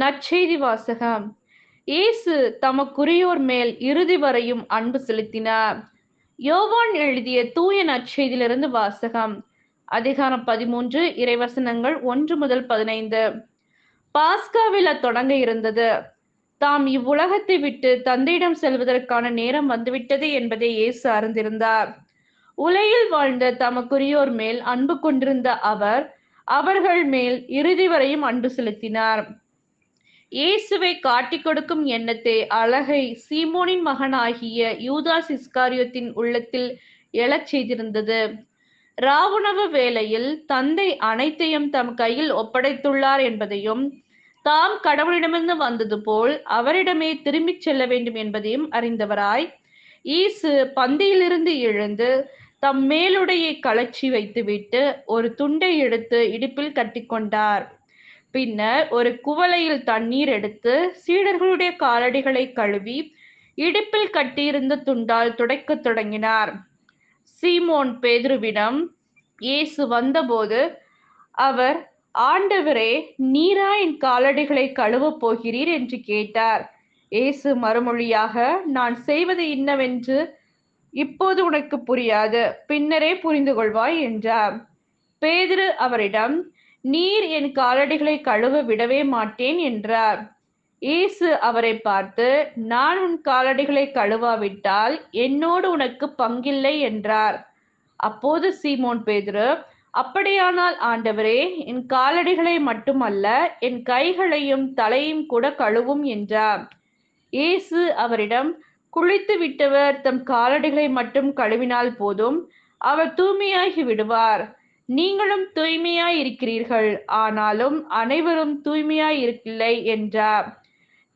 நற்செய்தி வாசகம். இயேசு தமக்குரியோர் மேல் இறுதி வரையும் அன்பு செலுத்தினார். யோவான் எழுதிய தூய நற்செய்தியிலிருந்து வாசகம். அதிகாரம் பதிமூன்று இறைவசனங்கள் ஒன்று முதல் பதினைந்து. பாஸ்காவில் தொடங்க இருந்தது. தாம் இவ்வுலகத்தை விட்டு தந்தையிடம் செல்வதற்கான நேரம் வந்துவிட்டது என்பதை இயேசு அறிந்திருந்தார். உலகில் வாழ்ந்த தமக்குரியோர் மேல் அன்பு கொண்டிருந்த அவர் அவர்கள் மேல் இறுதி வரையும் அன்பு செலுத்தினார். இயேசுவை காட்டிக் கொடுக்கும் எண்ணத்தை அழகை சீமோனின் மகனாகிய யூதாஸ் இஸ்காரியத்தின் உள்ளத்தில் எழச் செய்திருந்தது. ராவுணவு வேளையில் தந்தை அனைத்தையும் தம் கையில் ஒப்படைத்துள்ளார் என்பதையும் தாம் கடவுளிடமிருந்து வந்தது போல் அவரிடமே திரும்பிச் செல்ல வேண்டும் என்பதையும் அறிந்தவராய் ஈசு பந்தியிலிருந்து எழுந்து தம் மேலுடையை கலச்சி வைத்துவிட்டு ஒரு துண்டை எடுத்து இடுப்பில் கட்டிக்கொண்டார். பின்னர் ஒரு குவளையில் தண்ணீர் எடுத்து சீடர்களுடைய காலடிகளை கழுவி இடுப்பில் கட்டியிருந்த துண்டால் துடைக்கத் தொடங்கினார். சீமோன் பேதுருவிடம் இயேசு வந்தபோது அவர் ஆண்டவரே நீரா என் காலடிகளை கழுவப் போகிறீர்? என்று கேட்டார். இயேசு மறுமொழியாக நான் செய்வது இன்னவென்று இப்போது உனக்கு புரியாது. பின்னரே புரிந்து கொள்வாய் என்றார். பேதுரு அவரிடம் நீர் என் காலடிகளை கழுவ விடவே மாட்டேன் என்றார். இயேசு அவரை பார்த்து நான் உன் காலடிகளை கழுவாவிட்டால் என்னோடு உனக்கு பங்கில்லை என்றார். அப்போது சீமோன் பேதுரு அப்படியானால் ஆண்டவரே என் காலடிகளை மட்டுமல்ல என் கைகளையும் தலையும் கூட கழுவும் என்றார். இயேசு அவரிடம் குளித்து விட்டவர் தம் காலடிகளை மட்டும் கழுவினால் போதும் அவர் தூய்மையாகி விடுவார். நீங்களும் தூய்மையாய் இருக்கிறீர்கள் ஆனாலும் அனைவரும் தூய்மையாய் இருக்கில்லை என்றார்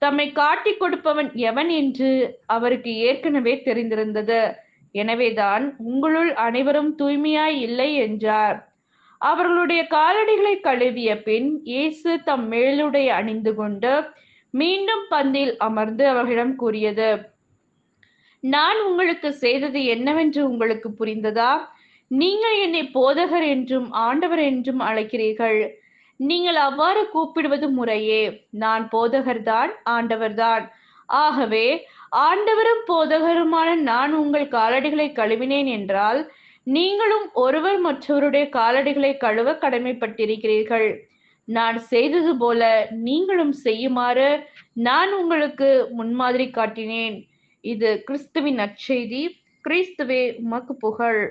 தம்மை காட்டிக் கொடுப்பவன் எவன் என்று அவருக்கு ஏற்கனவே தெரிந்திருந்தது. எனவேதான் உங்களுள் அனைவரும் தூய்மையாய் இல்லை என்றார். அவர்களுடைய காலடிகளை கழுவிய பின் இயேசு தம் மேலுடை அணிந்து கொண்டு மீண்டும் பந்தில் அமர்ந்து அவர்களிடம் கூறியது நான் உங்களுக்கு செய்தது என்னவென்று உங்களுக்கு புரிந்ததா? நீங்கள் என்னை போதகர் என்றும் ஆண்டவர் என்றும் அழைக்கிறீர்கள். நீங்கள் அவ்வாறு கூப்பிடுவது முறையே. நான் போதகர்தான் ஆண்டவர்தான். ஆகவே ஆண்டவரும் போதகருமான நான் உங்கள் காலடிகளை கழுவினேன் என்றால் நீங்களும் ஒருவர் மற்றவருடைய காலடிகளை கழுவ கடமைப்பட்டிருக்கிறீர்கள். நான் செய்தது போல நீங்களும் செய்யுமாறு நான் உங்களுக்கு முன்மாதிரி காட்டினேன். இது கிறிஸ்துவின் நற்செய்தி. கிறிஸ்துவே உமக்கு புகழ்.